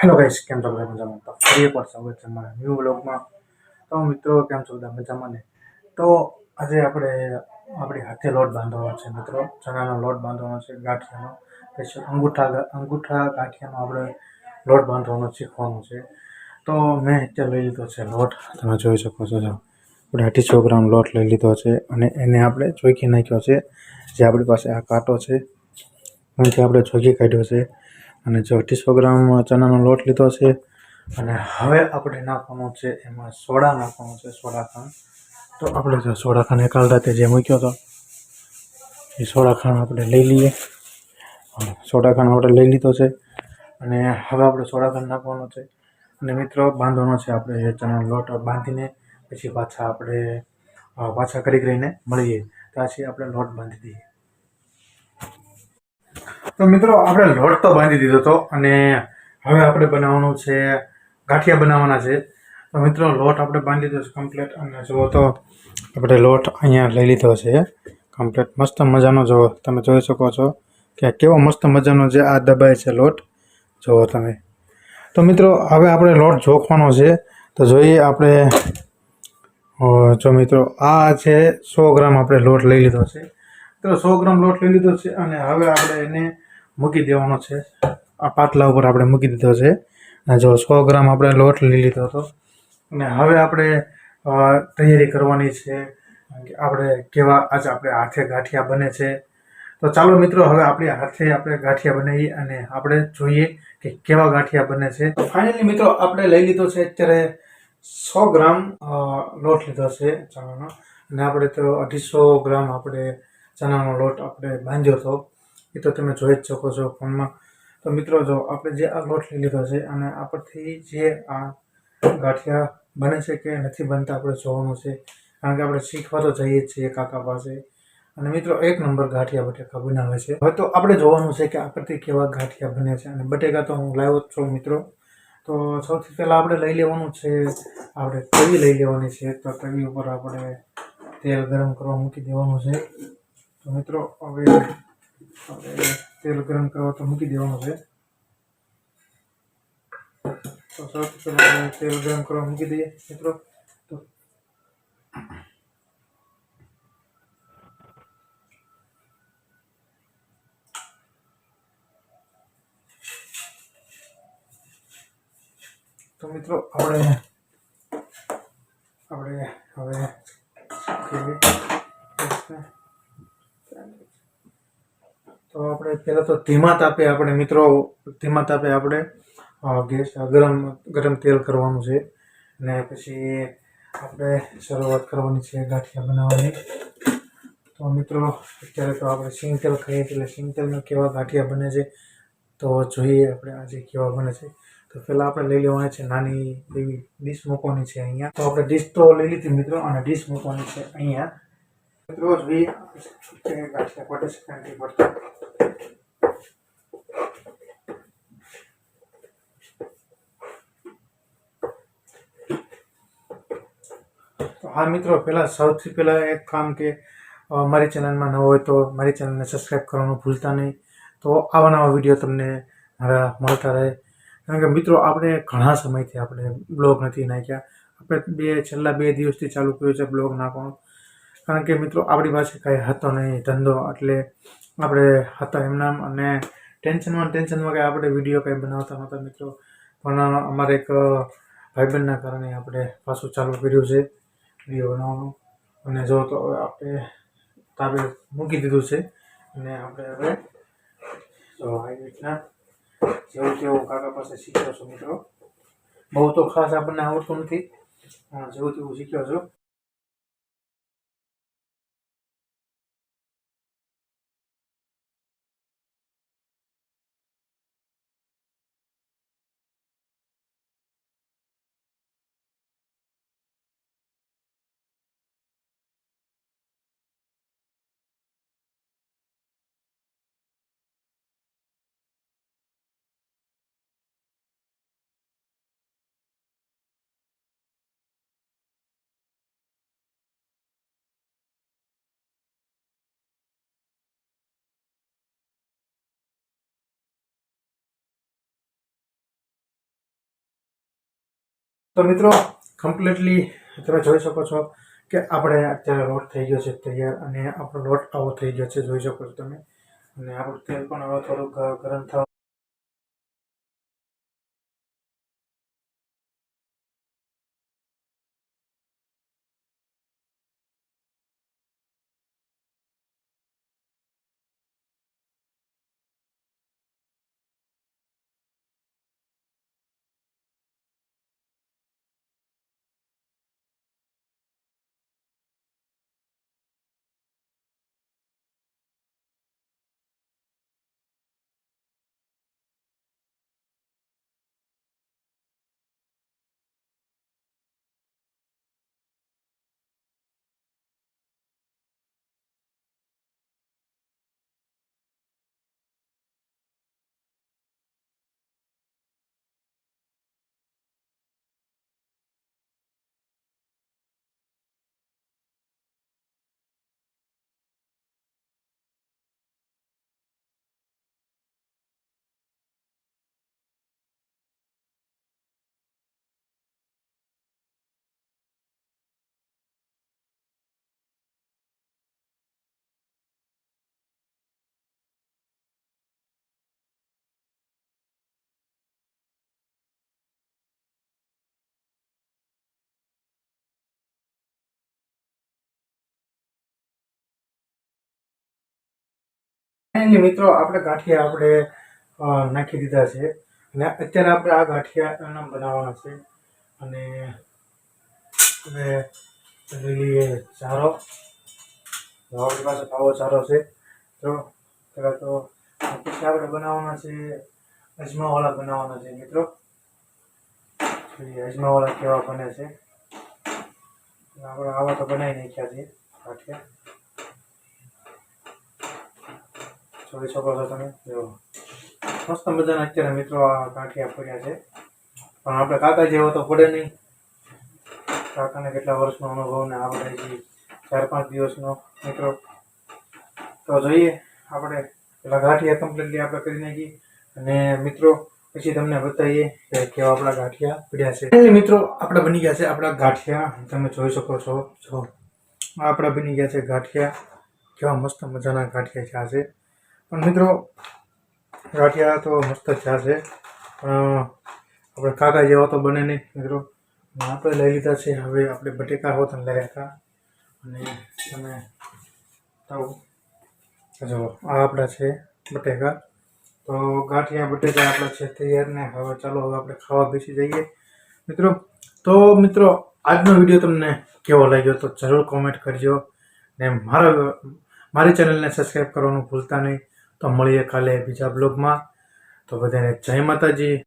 Hello guys કેમ છો બધા મજામાં? તો ફરી એકવાર સ્વાગત છે મારા ન્યૂ બ્લોગમાં તો મિત્રો, કેમ છો બધા મજામાં ને? તો આજે આપણે, આપણી હાથે લોટ બાંધવાનો છે મિત્રો. ચણાનો લોટ બાંધવાનો છે, ગાંઠિયાનો. પછી અંગૂઠા અંગૂઠા, ગાંઠિયાનો આપણે લોટ બાંધવાનો શીખવાનું છે. તો મેં અત્યારે લઈ લીધો છે લોટ. તમે જોઈ શકો છો જો. આપણે અઢીસો ગ્રામ લોટ લઈ લીધો છે અને એને આપણે ચોકી નાખ્યો છે. જે આપણી પાસે આ કાંટો છે, એનાથી આપણે ચોખી કાઢ્યો છે. અને જો અઢીસો ગ્રામ ચણાનો લોટ લીધો છે, અને હવે આપણે નાખવાનો છે એમાં સોડા નાખવાનો છે, સોડા ખાંડ. તો આપણે જો સોડા ખાંડ એકાલ રાતે જે મૂક્યો હતો એ સોડા ખાંડ આપણે લઈ લઈએ. સોડા ખાંડ આપણે લઈ લીધો છે, અને હવે આપણે સોડા ખાંડ નાખવાનો છે. અને મિત્રો, બાંધવાનો છે આપણે ચણાનો લોટ બાંધીને, પછી પાછા આપણે પાછા કરી કરીને મળીએ. ત્યાંથી આપણે લોટ બાંધી દઈએ. તો મિત્રો, આપણે લોટ તો બાંધી દીધો હતો અને હવે આપણે બનાવવાનું છે, ગાંઠિયા બનાવવાના છે. તો મિત્રો, લોટ આપણે બાંધી દીધો છે કમ્પ્લીટ અને જુઓ તો આપણે લોટ અહીંયા લઈ લીધો છે. કમ્પ્લીટ મસ્ત મજાનો, જુઓ તમે જોઈ શકો છો કે કેવો મસ્ત મજાનો જે આ દબાય છે લોટ. જુઓ તમે. તો મિત્રો, હવે આપણે લોટ જોખવાનો છે. તો જોઈએ આપણે જો મિત્રો, આ છે સો ગ્રામ આપણે લોટ લઈ લીધો છે. તો સો ગ્રામ લોટ લઈ લીધો છે અને હવે આપણે એને મૂકી દેવાનો છે. આ પાટલા ઉપર આપણે મૂકી દીધો છે. જો સો ગ્રામ આપણે લોટ લઈ લીધો હતો. અને હવે આપણે તૈયારી કરવાની છે આપણે કેવા આજે આપણે હાથે ગાંઠિયા બને છે. તો ચાલો મિત્રો, હવે આપણે હાથે આપણે ગાંઠિયા બનાવીએ અને આપણે જોઈએ કે કેવા ગાંઠિયા બને છે. તો ફાઇનલી મિત્રો, આપણે લઈ લીધો છે અત્યારે સો ગ્રામ લોટ લીધો છે ચણાનો. અને આપણે તો અઢીસો ગ્રામ આપણે ચણાનો લોટ આપણે બાંધ્યો હતો. એ તો તમે જોઈ જ શકો છો ફોનમાં. તો મિત્રો, જો આપણે જે આ લોટ લઈ લીધો છે અને આ પરથી જે આ ગાંઠિયા બને છે કે નથી બનતા, આપણે જોવાનું છે. કારણ કે આપણે શીખવા તો જઈએ જ છીએ કાકા પાસે. અને મિત્રો, એક નંબર ગાંઠિયા બટેકા બનાવે છે. હવે તો આપણે જોવાનું છે કે આ પરથી કેવા ગાંઠિયા બને છે. અને બટેકા તો હું લાવ્યો જ છું મિત્રો. તો સૌથી પહેલાં આપણે લઈ લેવાનું છે, આપણે તવી લઈ લેવાની છે. તો તવી ઉપર આપણે તેલ ગરમ કરવા મૂકી દેવાનું છે. તો મિત્રો, હવે તેલ ગરમ કરવા તો મૂકી દેવાનું છે તો સૌથી પહેલાં આપણે તેલ ગરમ કરવા મૂકી દઈએ મિત્રો તો તો મિત્રો આપણે આપણે હવે કેવી ગેસને તો આપણે પહેલાં તો ધીમા તાપે આપણે મિત્રો, ધીમા તાપે આપણે ગેસ ગરમ ગરમ તેલ કરવાનું છે. અને પછી આપણે શરૂઆત કરવાની છે ગાંઠિયા બનાવવાની. તો મિત્રો, અત્યારે તો આપણે સિંગ તેલ ખાઈએ એટલે સિંગ તેલના કેવા ગાંઠિયા બને છે, તો જોઈએ આપણે આજે કેવા બને છે. તો પહેલાં આપણે લઈ લેવાની છે નાની એવી ડીશ મૂકવાની છે અહીંયા. તો આપણે ડીશ તો લઈ લીધી મિત્રો, અને ડીશ મૂકવાની છે અહીંયા. મિત્રો, જોઈએ, ગાંઠિયા પડે છે હા મિત્રો, પહેલાં સૌથી પહેલાં એક કામ કે મારી ચેનલમાં ન હોય તો મારી ચેનલને સબસ્ક્રાઈબ કરવાનું ભૂલતા નહીં. તો આવા નવા વીડિયો તમને મારા મળતા રહે. કારણ કે મિત્રો, આપણે ઘણા સમયથી આપણે બ્લોગ નથી નાખ્યા. આપણે બે, છેલ્લા બે દિવસથી ચાલુ કર્યું છે બ્લોગ નાખવાનું. કારણ કે મિત્રો, આપણી પાસે કાંઈ હતો નહીં ધંધો એટલે આપણે હતા એમનામ અને ટેન્શનમાં ટેન્શનમાં કંઈ આપણે વીડિયો કાંઈ બનાવતા નહોતા મિત્રો. પણ અમારે એક ભાઈબંધના કારણે આપણે પાછું ચાલુ કર્યું છે વીડિયો બનાવવાનું. અને જો તો આપણે તાબે મૂકી દીધું છે. અને આપણે હવે, જો આવી રીતના જેવું તેવું કાકા પાસે શીખ્યો છું મિત્રો. બહુ તો ખાસ આપણને આવડતું નથી. જેવું તેવું શીખ્યો છું. તો મિત્રો કમ્પ્લીટલી તમે જોઈ શકો છો કે આપણે અત્યારે લોટ થઈ ગયો છે તૈયાર અને આપણો લોટ આવો થઈ ગયો છે, જોઈ શકો છો તમે. અને આપણું તેલ પણ હવે થોડુંક ગરમ થવા ફાઇનલી મિત્રો આપણે ગાંઠિયા આપણે નાખી દીધા છે. અને અત્યારે આપણે આ ગાંઠિયા બનાવવાના છે. અને હવે લઈ લઈએ ચારો. આપણી પાસે આવો ચારો છે. તો પહેલાં તો આપણે બનાવવાના છે. અજમાવાળા બનાવવાના છે, મિત્રો. અજમાવાળા કેવા બને છે. આપણે આવા તો બનાવી નાખ્યા છે, ગાંઠિયા. જોઈ શકો છો તમે? જો મસ્ત મજાના અત્યારે મિત્રો આ ગાંઠિયા પડ્યા છે. પણ આપણે કાકા જેવો તો પડે નહીં. કાકાને કેટલા વર્ષનો અનુભવ ને આપણે જે ચાર પાંચ દિવસનો. મિત્રો, તો જોઈએ, આપણે પેલા ગાંઠિયા કમ્પ્લીટલી આપણે કરી નાખીએ. અને મિત્રો, પછી તમને બતાવીએ કે કેવા આપણા ગાંઠિયા પડ્યા છે. મિત્રો, આપણા બની ગયા છે આપણા ગાંઠિયા તમે જોઈ શકો છો. જો આ આપણા બની ગયા છે ગાંઠિયા કેવા મસ્ત મજાના ગાંઠિયા થયા છે. પણ મિત્રો, ગાંઠિયા તો મસ્ત થયા છે. પણ આપણે કાકા જેવા તો બને નહીં, મિત્રો. આપણે લઈ લીધા છે, હવે આપણે બટેકા ને લાવ્યા હતા. અને તમે તો જો, આ આપણા છે બટેકા. તો ગાંઠિયા, બટેકા આપણા છે તૈયાર ને હવે ચાલો હવે આપણે ખાવા બેસી જઈએ. મિત્રો, તો મિત્રો, આજનો વીડિયો તમને કેવો લાગ્યો તો જરૂર કોમેન્ટ કરજો. ને મારા, મારી ચેનલને સબસ્ક્રાઈબ કરવાનું ભૂલતા નહીં. તો મળીએ કાલે બીજા બ્લોગમાં. તો બધાને જય માતાજી.